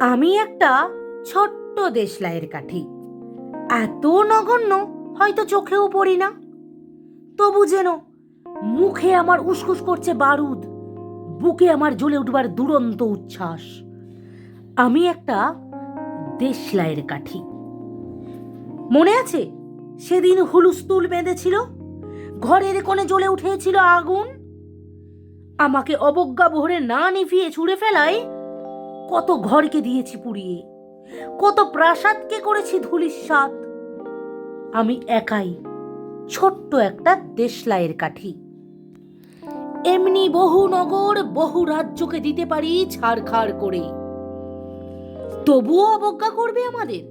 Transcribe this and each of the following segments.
আমি একটা ছোট্ট দেশলাইয়ের কাঠি। এত নগণ্য, হয়তো চোখেও পড়ি না। তবু যেন মুখে আমার উসকুস করছে বারুদ, বুকে আমার জ্বলে উঠবার দুরন্ত উচ্ছ্বাস। আমি একটা দেশলাইয়ের কাঠি। মনে আছে? সেদিন হুলুস্তুল বেঁধেছিল, ঘরের কোণে জ্বলে উঠেছিল আগুন। আমাকে অবজ্ঞা ভরে না নিভিয়ে ছুঁড়ে ফেলায় কত ঘরকে দিয়েছি পুড়িয়ে, কত প্রাসাদকে করেছি ধুলিস্বাদ আমি একাই ছোট্ট একটা দেশলাইয়ের কাঠি। এমনি বহু নগর, বহু রাজ্যকে দিতে পারি ছাড়খাড় করে। তবুও অবজ্ঞা করবে আমাদের?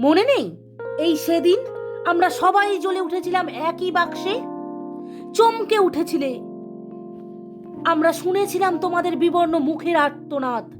মনে নেই? এই সেদিন আমরা সবাই জ্বলে উঠেছিলাম একই বাক্সে? চমকে উঠেছিলে। আমরা শুনেছিলাম তোমাদের বিবর্ণ মুখের আর্তনাদ।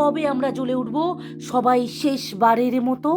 কবে আমরা জ্বলে উঠব? সবাই শেষবারের মতো।